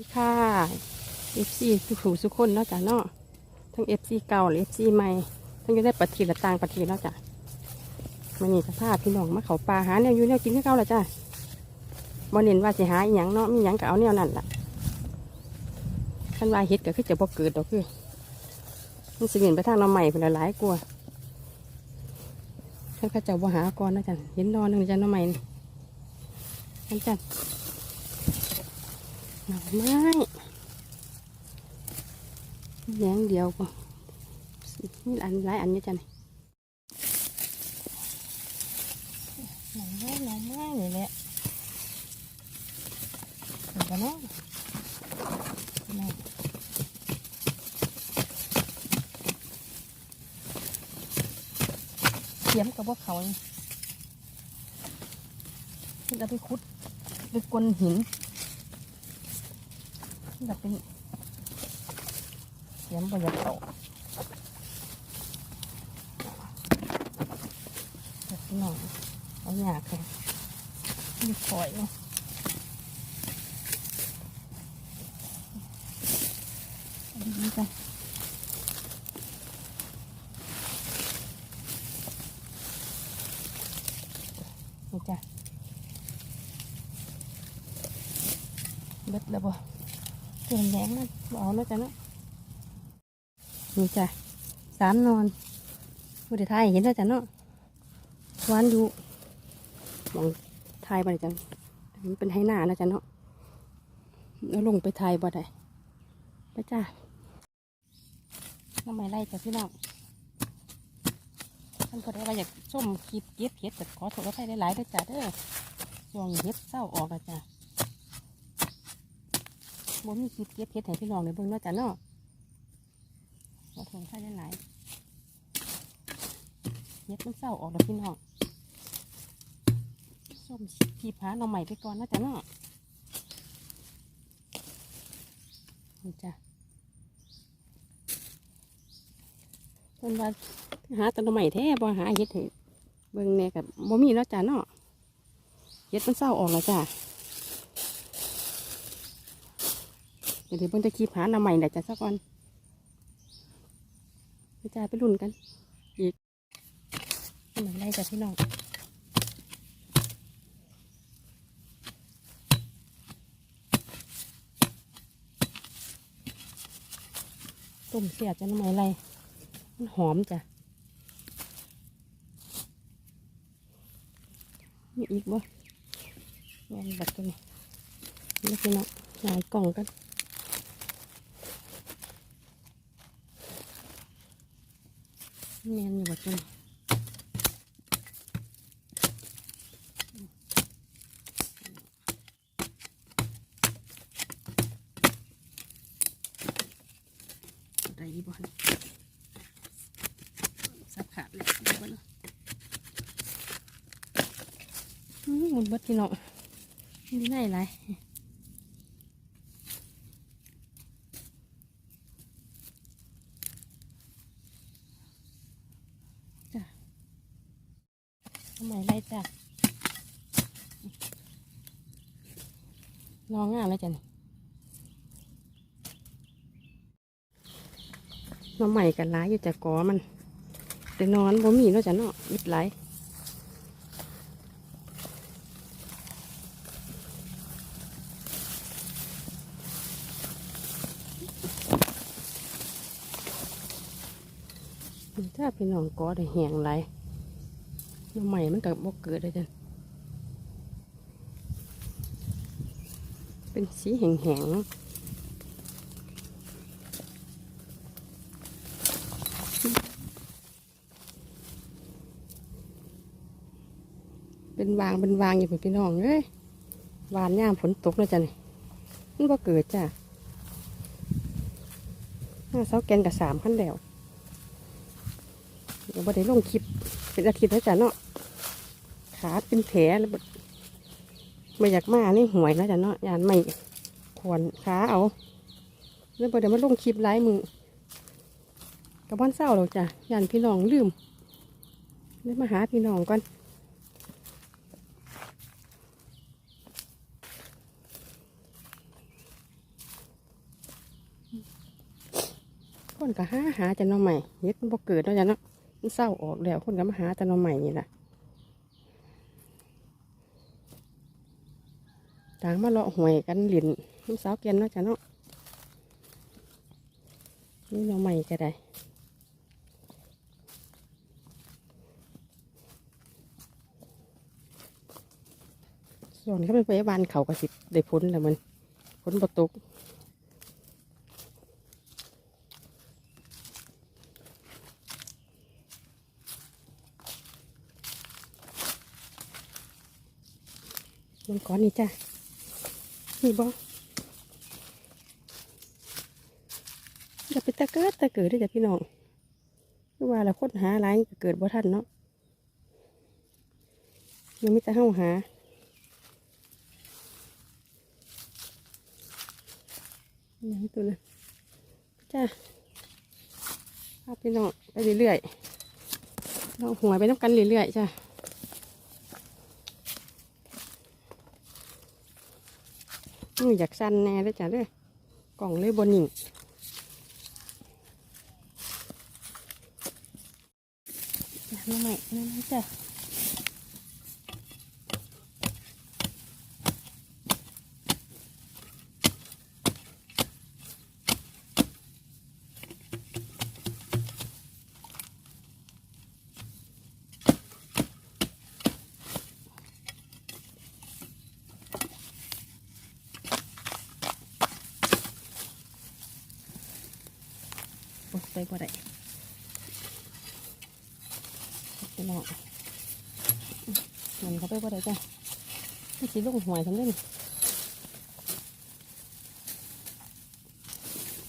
ดีค่ะเอฟซีทุกผู้ทุกคนเนาะจ้ะเนาะทั้งเอฟซีเก่าและเอฟซีใหม่ทั้งอยังได้ประเทศและต่างประเทศเนาะจ้ะมันนี่สภาพพี่น้องมาเขาปลาหาแนวอยู่แนวกินให้เก่าละจ้ะบ่เน้นว่าสิหาอีหยังเนาะมีหยังก็เอาแนวนั้นล่ะท่านว่าเฮ็ดก็คือจะบ่เกิดดอกคือมันสิเห็นไปทางน้ำใหม่เป็นหลายกลัวท่านก็จะบ่หาก่อนนะจ้ะเห็นนอนหนึ่งจ้ะน้ำใหม่นี่นั่นจ้ะ หน่อไม้แยงเดียวก็นี่อันหลายอันอยู่จ้ะนี่หน่อไม้หน่อไม้นี่แหละเห็นกันเนาะนี่เขียมกับพวกเขานี่เราไปขุดไปกลนหิน แบบเป็นเสียมบรรยากาศแบบหน่อยเอาหยาบเลยมีคอยเนาะเอาดีๆกันนี่จ้ะเบ็ดแล้วบ่ เห็นแดงมันบเอาแล้วจ้ะเนาะนี่จ้ะสามนอนบไดไทยเห็นแล้วจ้ะเนาะวานอยู่มองไทยบ่ได้จังมันเป็นให้หน้านะจ้ะเนาะแล้วลงไปไทยบ่ได้ไปจ้ะน้ำไม่ไล่จ้ะพี่น้องท่านพอได้ว่าอยากส้มคลิปเก็บเห็ดแต่ขอโทษไปหลายๆด้วยจ้ะเด้อช่วงเห็ดเศร้าออกแล้วจ้ะ บ่มีคลิปเก็บเพชรให้พี่น้องในเบิ่งเนาะจ้ะเนาะขอโทษใช่หลายเย็บมันเศร้าออกแล้วพี่น้องส้มขีพาหน่อใหม่ไปก่อนเนาะจ้ะเนาะนี่จ้ะเพิ่นว่าหาตหน่อใหม่แท้บ่หาเฮ็ดให้เบิ่งแน่กับบ่มีเนาะจ้ะเนาะเฮ็ดมันเศร้าออกแล้วจ้ะ เดี๋ยวเพิ่งจะคีบหาหน้าใหม่เดี๋ยวจะสักวันไปจ่ายไปรุ่นกัน อีกเหมือนไรจ้ะพี่น้องต้มเสียจะน้ำมันไรมันหอมจ้ะมีอีกบ่แม่นบัดตันี้นี่พี่น้องหลายกล่องกัน แมนอยู่แบบนี้ได้ดีบ่นสับขาดเลยบ่เนาะอื้อหมุนบัดพี่น้องมีไหนไร ทำไมไรจ้ะลองงานแล้วจ้ะนี่น้องใหม่กันร้ายอยู่จากกอมันแต่นอนบ่มีเนาะจ้ะเนาะมิดไหลถ้าพี่น้องกอได้แหงไหล น้องใหม่มันก็บ่เกิดเลยจ้ะเป็นสีแหงๆเป็นวางเป็นวางอยู่พี่น้องเอ้ยวานย่ามฝนตกแล้วจ้ะนี่มันบ่เกิดจ้ะหน้าเสาแกนกับสามขั้นแล้วเดี๋ยวบ่ได้ลงคลิป เป็นอาทิตย์แล้วจ้ะเนาะขาเป็นแผลแล้วไม่อยากมานี่หวยแล้วจ้ะเนาะยานไม่ขวนขาเอาแล้วบ่ได้มาลงคลิปไลายมือกับบ้านเศร้าหรอกจ้ะยานพี่น้องลืมเลยมาหาพี่น้องก่อนคนก็หาหาแต่หน่อใหม่เฮ็ดบ่เกิดแล้วจ้ะเนาะ มันเศร้าออกแล้วคนก็มาหาแต่นอใหม่นี่แหละต่างมาเลาะหวยกันหรียญน้ำสาวเกียนเนาะจ้ะเนาะนี่หน่อใหม่ก็ได้ส่วนเขาเป็นไปบานเขาก็สิบได้พ้นแล้วมันพ้นประตู มันก้อนนี่จ้ะนี่บ่อย่าไปตะเกิดตะเกิดได้อจ้ะพี่น้องคือว่าเราค้นหาอะไรเกิดบ่ทันเนาะยังไม่จะเฮาหาอย่างตัวนั้นจ้ะพาพี่น้องไปเรื่อยๆเราหัวไปน้ำกันเรื่อยๆจ้ะ มืออยากสั้นแน่เลยจ้ะเด้อกล่องเลยบนนิ่งน้ำใหม่นั่นนะจ้ะ โอ้ไปบ่ได้ไปลองมันเขาไปบ่ได้จ้ะไม่สิลูกหวยทำได้นี่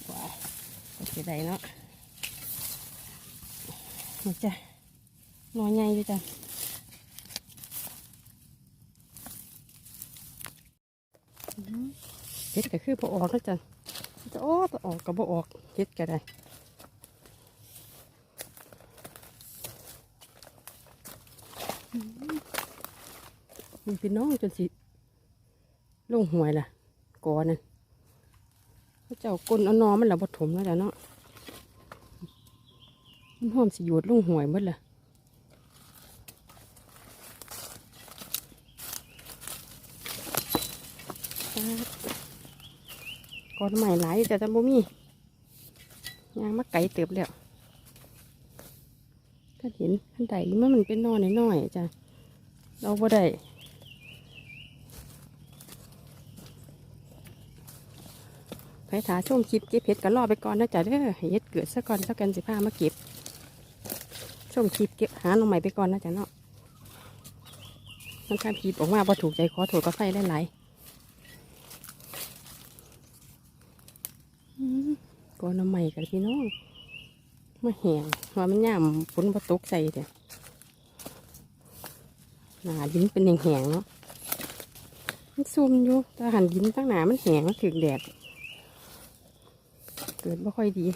ว้ายโอเคได้เนาะนี่จ้ะนอนใหญ่ด้วยจ้ะเฮ็ดก็คือพอออกแล้วจ้ะจะโอ้ตออกก็บ่ออกเฮ็ดก็ได้ มีพี่น้องจนสิลงหวยล่ะกอนั่นเจ้ากลนเอานอมันละบดถมแล้วจ้ะเนาะมันหอมสิหยวดลงหวยหมดละก่อนใหม่หลายแต่จะบ่มียางมาไก่เติบแล้วถ้าเห็นขั้นใดมันมันเป็นนอนน้อยๆจ้ะเราบ่ได้ ไปถาช่วงคลิปเก็บเห็ดก็รอไปก่อนนะจ๊ะเด้อเห็ดเกิดซะก่อนแล้วกันสิพามาเก็บช่วงคลิปเก็บหาหน่อใหม่ไปก่อนนะจ๊ะเนาะมันการคลิปออกมาพอถูกใจขอโทษก็ไฟได้หลายอืมก่อนหน่อใหม่กันพี่น้องมาแหงว่ามันย่ามฝนประตกใส่เด้หนาดินเป็นแหงๆเนาะมันซุ่มอยู่แต่หันดินตั้งหนามันแหงมันถึกแดด เกิดไม่ค่อยดี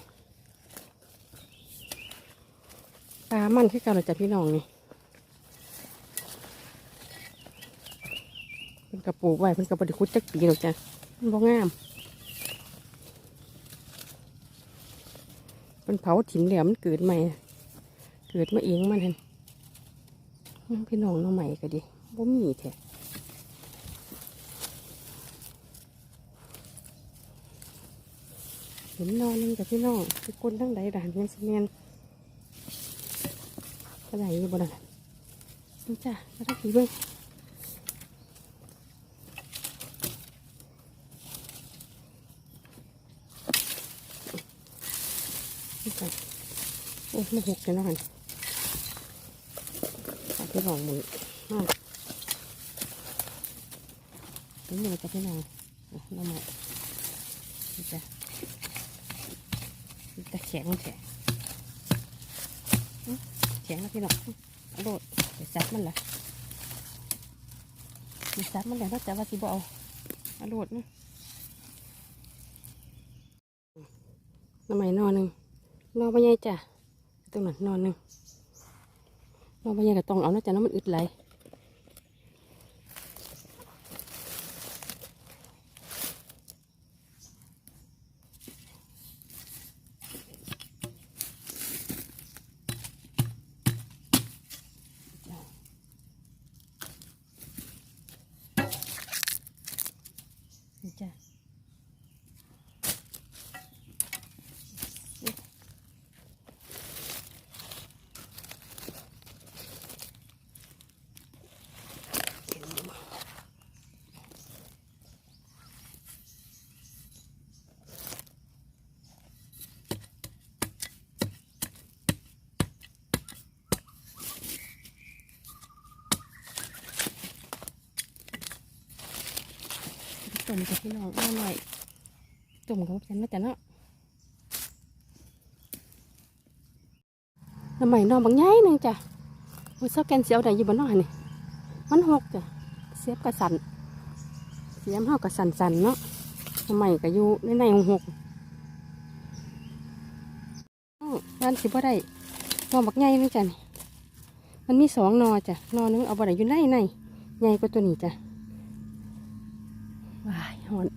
ปลามันคือกันเรอจ้ะพี่น้องนี่เป็นกระปูไว้เป็นกระปุกคุดจักปีหรอกจ้ะมันบ่งามเป็นเผาถิ่นเหลี่ยมมันเกิดใหม่ เกิดมาเองมันเห็นพี่น้องน้องใหม่ก็ดีบ่มีแท้ เห็นนอนนึงกับพี่น้องทุกคนทั้งใดด่านยังสิเมนก็ไดอยู่บ่ได้นี่จ้ะก็ต้องผีเบิ้งนี่จ้ะโอ้ไม่หกเลยเนาะหันเอาพี่น้องมืออ่าเป็นมือจะพี่น้องน้ำมันจ้ะ นี่จะแข็งแข็งแข็งแล้วพี่น้องโดดไปซับมันละไปซับมันแล้วจะว่าสิบเอาอโดดนะน้ำมันอนหนึ่งนอนไปยัยจ้ะตรงนั้นนอนหนึ่งเราไปยังก็ต้องเอานะจ๊ะน้ำมันอึดไหล ต้มกับพี่น้องอร่อยต้มกับฉันมาจ้ะเนาะน้ำใหม่นอนบางใหญ่หนึงจ้ะมือเสาแกนเสียวได้อยู่บนนอนนี่มันหกจ้ะเสียบกระสันเสียมเฮากระสันสันเนาะน้ำใหม่ก็อยู่ในในหกหกอ้าวร้านสิบ่ได้นอนบักใหญ่นึงจ้ะนี่มันมีสองนอจ้ะนอนึงเอาบ่ได้อยู่ในในใหญ่กว่าตัวนี้จ้ะ หอน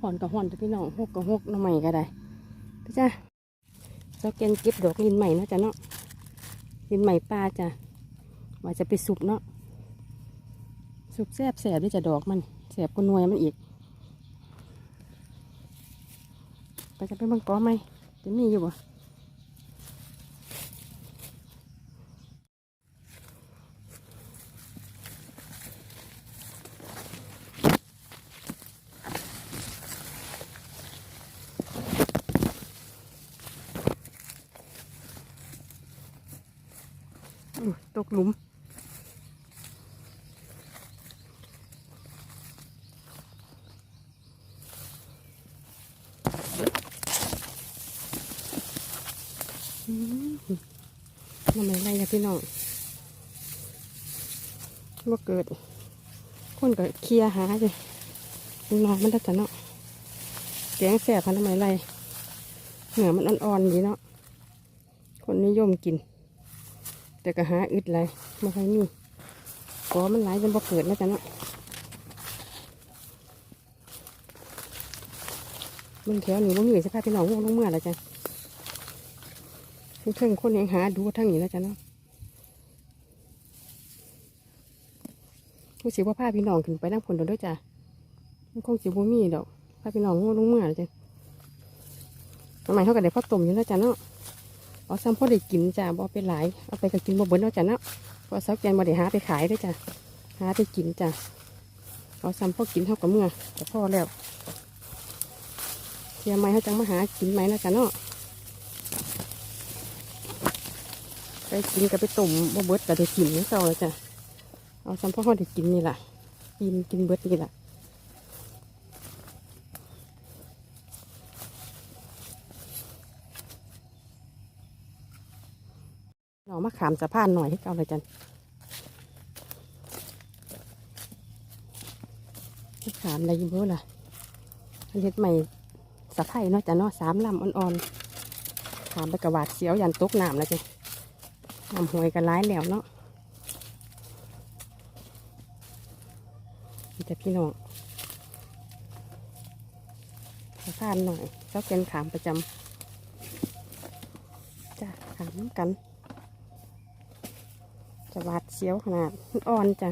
หอนกับหอนแต่พี่น้องหกกับหกน้ำใหม่ก็ได้พี่จ้าเจ้าเกนเก็บดอกลินใหม่เนาะจ้ะเนาะลินใหม่ปลาจ้ะว่าจะไปสุกเนาะสุกแซบแสบด้วยจ้ะดอกมันแสบกว่าหน่วยมันอีกไปจะไปบังกอไหมจะมีอยู่บ่อู้ตกหลุมอืม ทำไมไรจ้ะพี่น้องว่าเกิด คนก็เคลียร์หาเลยนอนมันได้จ้ะเนาะแกงแสบพันทำไมไรเหนือมันอ่อนๆดีเนาะคนนิยมกิน แต่ก็หาอึดไรไม่ค่อยมีกอมันหลายจนบ่เกิดแล้วจ้ะเนาะมึงแถวนี้บ่มีสภาพพี่น้องลงเมื่อแล้วจ้ะ เพิ่งคนยังหาดูทั้งนี้แล้วจ้ะเนาะผู้สิว่าพาพี่น้องขึ้นไปนั่งผลโดนด้วยจ้ะมันคงสิบ่มีดอกพาพี่น้องลงเมื่อแล้วจ้ะทำไมเขาก็ได้พ่อต้มอยู่แล้วจ้ะเนาะเอาซ้ำพ่อได้กินจ้ะบ่เป็นหลายเอาไปก็กินบ่เบิ้เนาะจ้ะเนาะพอเสาแกนบ่ได้หาไปขายด้วยจ้ะหาไปกินจ้ะเอาซ้ำพ่อกินเท่ากับเมื่อแต่พ่อแล้วเทียมไม้เขาจังมาหากินไหมนะจ้ะเนาะ ไปกินกับไปต้มบ่เบิดก็ได้กินนี่เก่าแล้วจ้ะเอาซ้ำพอเขาได้กินนี่ล่ะกินกินเบิดนี่ล่ะเรามาขามสะพานหน่อยให้เก่าเลยจันมาขามอะไรยิ่งเบ้อล่ะเฮ็ดใหม่สะไพ่เนาะจ้ะเนาะสามลำอ่อนๆขามไปกระวาดเสียวยันตกน้ำแล้วจ้ะ น้ำหวยกันร้ายแล้วเนาะนี่แต่พี่น้องสะพานหน่อยเจ้าเกณฑ์ขามประจำจ้ะขามกัน จะหวาดเสียวขนาดอ่อนจ้ะ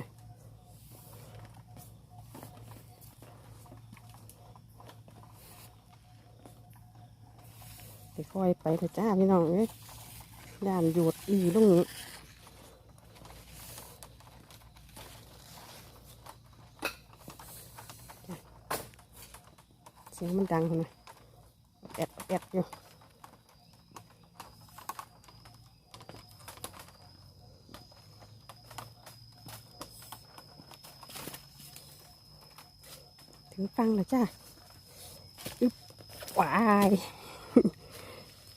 ไปค่อยไปเถอะจ้าพี่น้องเอ้ย ด้านหยดอีลงนี้เสียงมันดังนะแอดแอดอยู่ถึงฟังแล้วจ้าอึ๊บวาย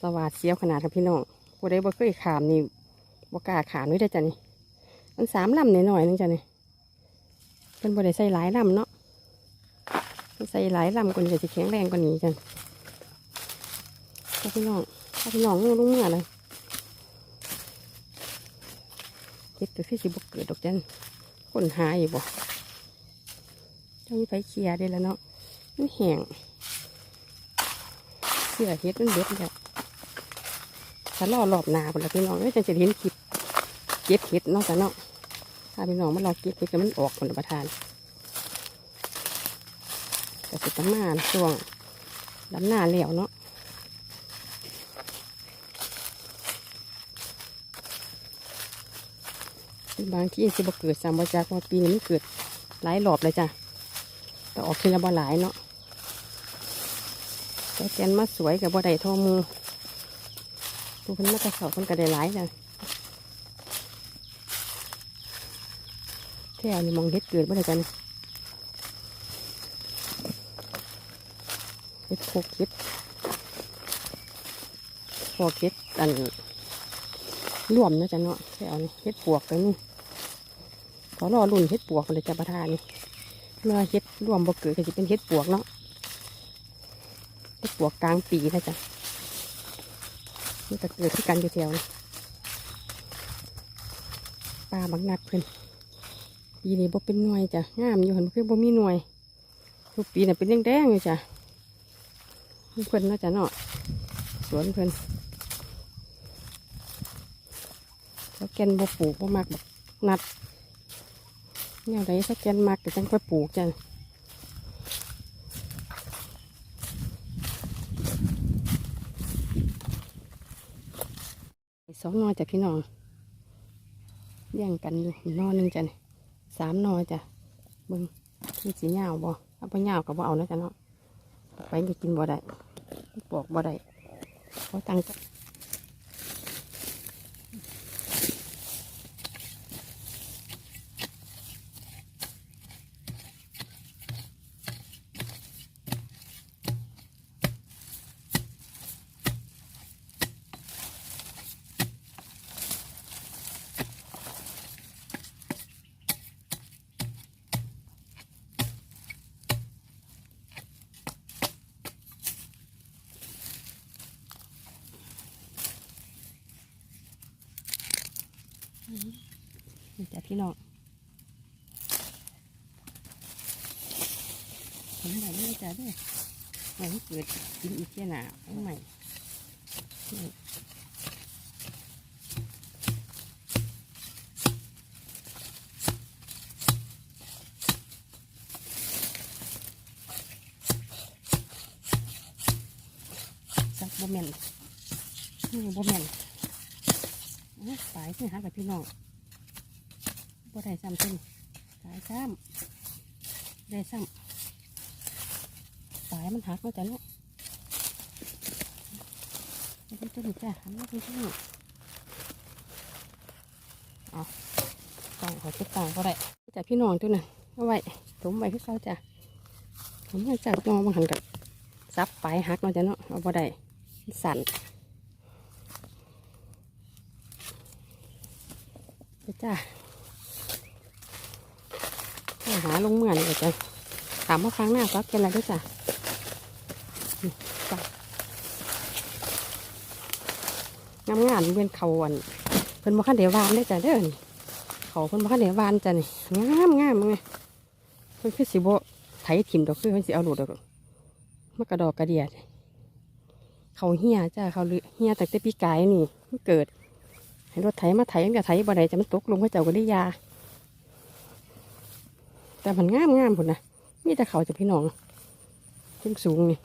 สวัสดเสียวขนาดครับพี่น้อง ผู้ใดบ่เคยขามนี่บ่กล้าขามด้วยได้จ้ะนี่มันสามลำหน่อยๆนึงจ้ะนี่เป็นบ่ได้ใส่หลายลำเนาะใส่หลายลำกว่านี้ก็จะแข็งแรงกว่านี้จ้ะพี่น้องพี่น้องงูลงเมื่อเลยเจ็ดก็คือสิบ่เกิดดอกจันคนหาอยู่บ่ต้องมีไฟเคลียร์ได้แล้วเนาะมันแห้งเสื้อเฮ็ดมันเบ็ดแล้ว ถ้ารอรอบนาพุ่นละพี่น้องเอ้ยจังจะเห็นคลิปเก็บเฮ็ดเนาะจ้ะเนาะถ้าพี่น้องมันรอเก็บเฮ็ดก็มันออกคนลประทานแต่สิประมาณช่วงดำหน้าแล้วเนาะบางที่สิบเกิดสามบ่จากว่าปีนี้มันเกิดหลายรอบเลยจ้ะแต่ออกทีละบ่หลายเนาะแต่แกนมาสวยกับบ่ได้ทอมือ ตัวเพิ่นมาจะสอบเพิ่นก็ได้หลายจ้ะแถวนี่มองเฮ็ดเกิดบ่ได้กันเฮ็ดโคกเฮ็ดพวกเฮ็ดอันรวมนะจ๊ะเนาะแค่เอานี่เฮ็ดปวกไปนี่ขอรอรุ่นเฮ็ดปวกเลยจะประทานนี่เมื่อเฮ็ดรวมบ่เกิดก็จะเป็นเฮ็ดปวกเนาะเฮ็ดปวกกลางปีนะจ๊ะ มันจะเกิดที่กันอยู่แถวนี้ปลาบักนัดเพิ่นปีนี้บ่เป็นหน่วยจ้ะงามอยู่หันคือบ่มีหน่วย ทุกปีน่ะเป็นแดงๆอยู่จ้ะเพิ่นเนาจะเนาะสวนเพิ่นแล้วแกนบ่ปลูกบ่มักบักนัดแนวใดถ้าแกนมักก็จังไปปลูกจ้ะ สองนอจ้ะพี่น้องเลี้ยงกันอยู่นอหนึ่งจ้ะนี่สามนอจ้ะเบิ้งมีสีเหงาบ่เอาไปเหงากับ่เอานะจ้ะเนาะไปกินบ่ได้ปอกบ่ได้เพราะตัง พี่น้องผมไหนไม่จ้ะด้วยไหนเกิดกินอีกแค่หนาใหม่สักบ่แม่นนี่บ่แม่นเอาสายที่หากับพี่น้อง บ่ได้ซ้ำเส้นสายซ้ำได้ซ้ำสายมันหักแล้วจ้ะเนาะนี่เป็นตัวนี้จ้ะหันมาเป็นตัวนี้เอาต่างขอเก็บต่างก็ได้จ้ะพี่น้องตัวนั้นเอาไว้ถมไว้คือเขาจ้ะผมมาจากมองมาหันกับซับไปหักเนาะจ้ะเนาะเอาบ่ได้สั่นจ้า หาลงเมื่อนี่ก็จะถามว่าฟังหน้าฟักเป็นอะไรด้วยจ้ะนี่จ้ะงามงานๆเป็นเขาอันเพิ่นบ่คันเดวานได้จ้ะเด้อนี่เขาเพิ่นบ่คันเดวานจ้ะนี่งามงามไงเพิ่นคือสิบ่ไถถิ่มดอกคือเพิ่นสิเอาหลุดดอกมากระดอกกระเดียดเขาเหียจ้ะเขาเลือเหียตั้งแต่ปีกายนี่มันเกิดให้รถไถมาไถมันก็ไถบ่ได้จะมันตกลงพระเจ้าก็ได้ยา แต่มันงามงามพุ่นนะมีแต่เขาจะพี่น้องสูงสูงนี่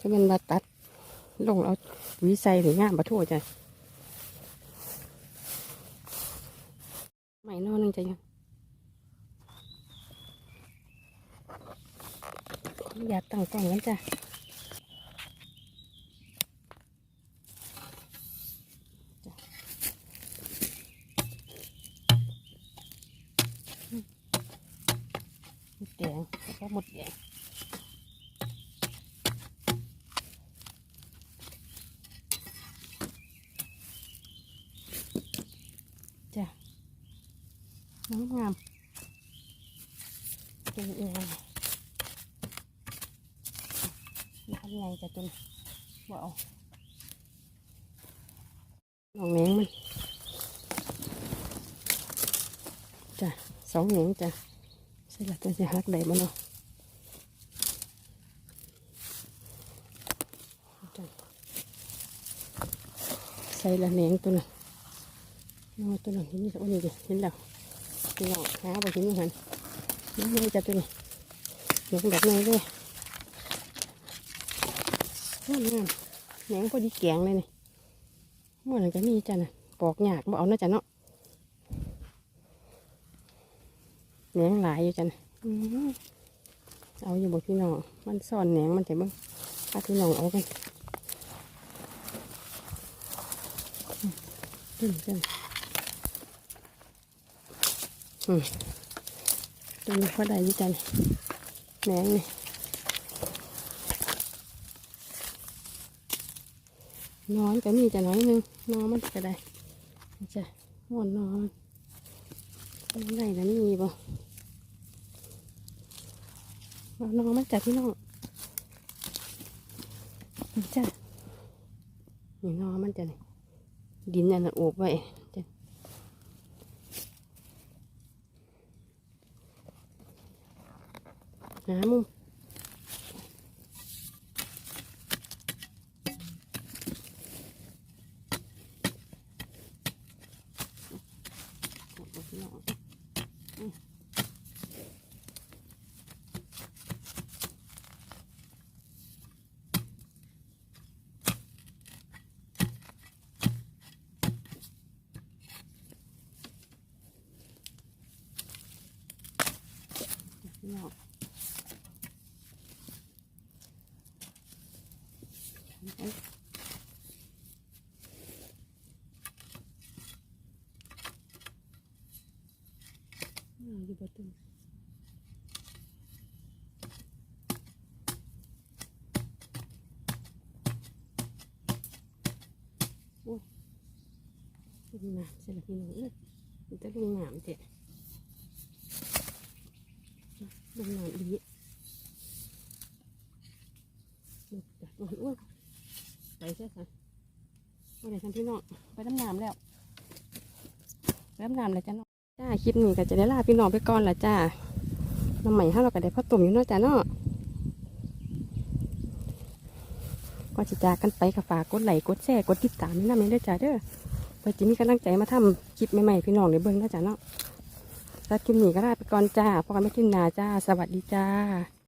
จะเป็นมาตัดลงเอาวิใส่หรืองามบะทั่วจ้ะใหม่นอนหนึงจะยังอยากตั้งกล้องกันจ้ะ แดงแล้วก็หมดแดงจ้ะน้ำงามเป็นเองทำไงจะจนว่าเอาหนองแมงมันจ้ะสองแหงจ้ะ ใส่ละตัวจะหักได้บ่เนาะใส่ละแหนงตัวน่ะน้อตัวน่ะเห็นนี่สักวันนี้ดิเห็นแล้วพี่น้องหาไปถึงหันนี่จับตัวนี้หลงแบบไหนเลยงามงามแหนงพอดีแกงเลยนี่หมดเลยก็มีจ้ะน่ะปอกหยากบ่เอานะจ้ะเนาะ แหนงหลายอยู่จันอื้อหือเอาอยู่บอกพี่น้อง มันซ่อนแหนงมันแต่เบ้างพาพี่น้องเอากันอืมจันอืมตัวนี้พอได้อยี่จันแหนงนี่นอนก็มีจะน้อยหนึงนอนมันก็ได้นี่จ้ะม่วนนอนมันได้นะมีบ่เอา น้องมันจัดพี่น้องนี่จ้ะนี่น้องมันจะนี่ดินนั่นนะโอบไว้จ้ะหามุมเอาไปพี่น้องอืมพี่น้อง ไปเอาอยู่ประตูโอ้ยลุงน้ำเใช่ไหมไปไหนกันพี่น้องไปน้ำน้ำแล้วไปน้ำน้ำแล้วจ้าเนาะจ้าคลิปนี้ก็จะได้ลาพี่น้องไปก่อนละจ้าน้ำใหม่ห้าเราก็ได้พ่อตุ่มอยู่นาะจ้าเนาะก่อนจะจากกันไปก็ฝากกดไลค์กดแชร์กดติดตามนี่นะแม่เด้อจ้าเด้อเพื่อจะมีกำลังใจมาทำคลิปใหม่ๆพี่น้องในเบิ้งนาะจ้าเนาะแล้วคลิปนี้ก็ลาไปก่อนจ้าพอกันไม่กินนาจ้า สวัสดีจ้า